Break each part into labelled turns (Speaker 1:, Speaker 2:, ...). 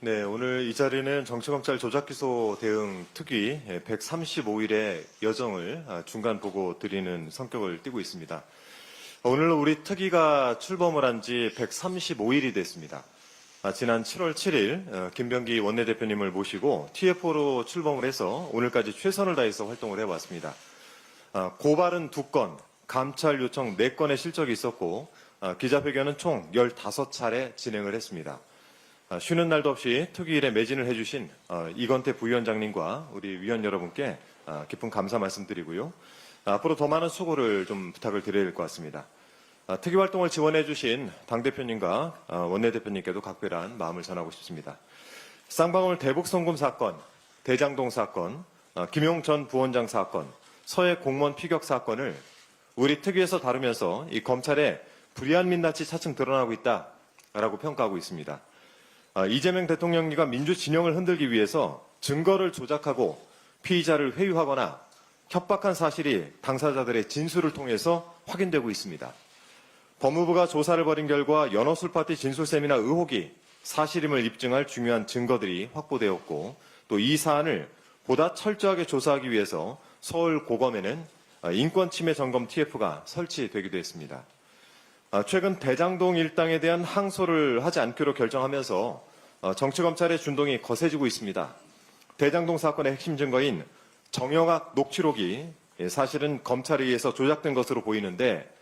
Speaker 1: 네, 오늘 이 자리는 정치검찰 조작기소 대응 특위 135일의 여정을 아, 중간 보고 드리는 성격을 띠고 있습니다. 오늘 우리 특위가 출범을 한 지 135일이 됐습니다. 아, 지난 7월 7일 어, 김병기 원내대표님을 모시고 TF로 출범을 해서 오늘까지 최선을 다해서 활동을 해왔습니다. 아, 고발은 2건, 감찰 요청 4건의 실적이 있었고 아, 기자회견은 총 15차례 진행을 했습니다. 아, 쉬는 날도 없이 특위일에 매진을 해주신 어, 이건태 부위원장님과 우리 위원 여러분께 아, 깊은 감사 말씀드리고요. 아, 앞으로 더 많은 수고를 좀 부탁을 드려야 될 것 같습니다. 아, 특위 활동을 지원해 주신 당대표님과 아, 원내대표님께도 각별한 마음을 전하고 싶습니다. 쌍방울 대북송금 사건, 대장동 사건, 아, 김용 전 부원장 사건, 서해 공무원 피격 사건을 우리 특위에서 다루면서 이 검찰의 불이한 민낯이 차츰 드러나고 있다라고 평가하고 있습니다. 아, 이재명 대통령이가 민주 진영을 흔들기 위해서 증거를 조작하고 피의자를 회유하거나 협박한 사실이 당사자들의 진술을 통해서 확인되고 있습니다. 법무부가 조사를 벌인 결과 연어술 파티 진술셈이나 의혹이 사실임을 입증할 중요한 증거들이 확보되었고 또 이 사안을 보다 철저하게 조사하기 위해서 서울 고검에는 아, 인권침해 점검 TF가 설치되기도 했습니다. 아, 최근 대장동 일당에 대한 항소를 하지 않기로 결정하면서 어, 정치검찰의 준동이 거세지고 있습니다. 대장동 사건의 핵심 증거인 정영학 녹취록이 예, 사실은 검찰에 의해서 조작된 것으로 보이는데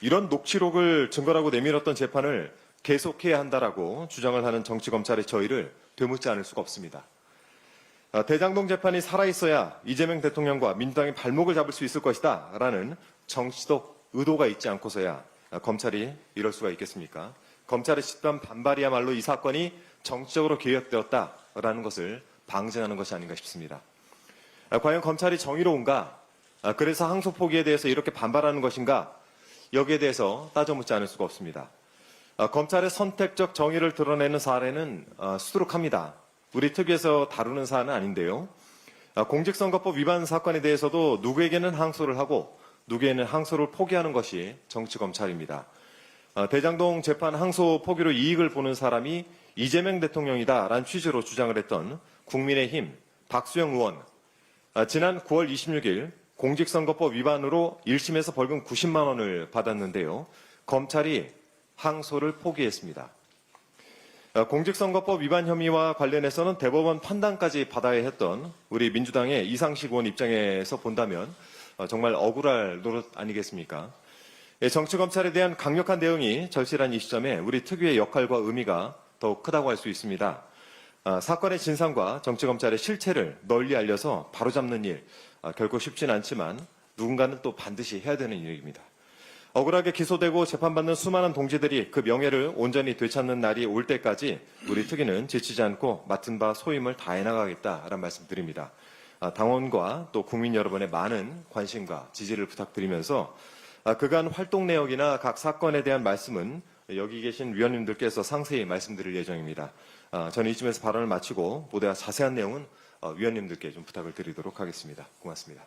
Speaker 1: 이런 녹취록을 증거라고 내밀었던 재판을 계속해야 한다라고 주장을 하는 정치검찰의 저희를 되묻지 않을 수가 없습니다. 아, 대장동 재판이 살아있어야 이재명 대통령과 민주당이 발목을 잡을 수 있을 것이다 라는 정치적 의도가 있지 않고서야 아, 검찰이 이럴 수가 있겠습니까? 검찰의 집단 반발이야말로 이 사건이 정치적으로 개혁되었다라는 것을 방증하는 것이 아닌가 싶습니다. 아, 과연 검찰이 정의로운가? 아, 그래서 항소 포기에 대해서 이렇게 반발하는 것인가? 여기에 대해서 따져 묻지 않을 수가 없습니다. 아, 검찰의 선택적 정의를 드러내는 사례는 아, 수두룩합니다. 우리 특위에서 다루는 사안은 아닌데요. 아, 공직선거법 위반 사건에 대해서도 누구에게는 항소를 하고 누구에게는 항소를 포기하는 것이 정치검찰입니다. 아, 대장동 재판 항소 포기로 이익을 보는 사람이 이재명 대통령이다라는 취지로 주장을 했던 국민의힘 박수영 의원 아, 지난 9월 26일 공직선거법 위반으로 1심에서 벌금 90만 원을 받았는데요. 검찰이 항소를 포기했습니다. 아, 공직선거법 위반 혐의와 관련해서는 대법원 판단까지 받아야 했던 우리 민주당의 이상식 의원 입장에서 본다면 어, 정말 억울할 노릇 아니겠습니까? 예, 정치검찰에 대한 강력한 대응이 절실한 이 시점에 우리 특유의 역할과 의미가 더욱 크다고 할 수 있습니다. 아, 사건의 진상과 정치검찰의 실체를 널리 알려서 바로잡는 일 아, 결코 쉽진 않지만 누군가는 또 반드시 해야 되는 일입니다. 억울하게 기소되고 재판받는 수많은 동지들이 그 명예를 온전히 되찾는 날이 올 때까지 우리 특위는 지치지 않고 맡은 바 소임을 다해 나가겠다라는 말씀드립니다. 아, 당원과 또 국민 여러분의 많은 관심과 지지를 부탁드리면서 아, 그간 활동 내역이나 각 사건에 대한 말씀은 여기 계신 위원님들께서 상세히 말씀드릴 예정입니다. 아, 저는 이쯤에서 발언을 마치고 보다 자세한 내용은 어, 위원님들께 좀 부탁을 드리도록 하겠습니다. 고맙습니다.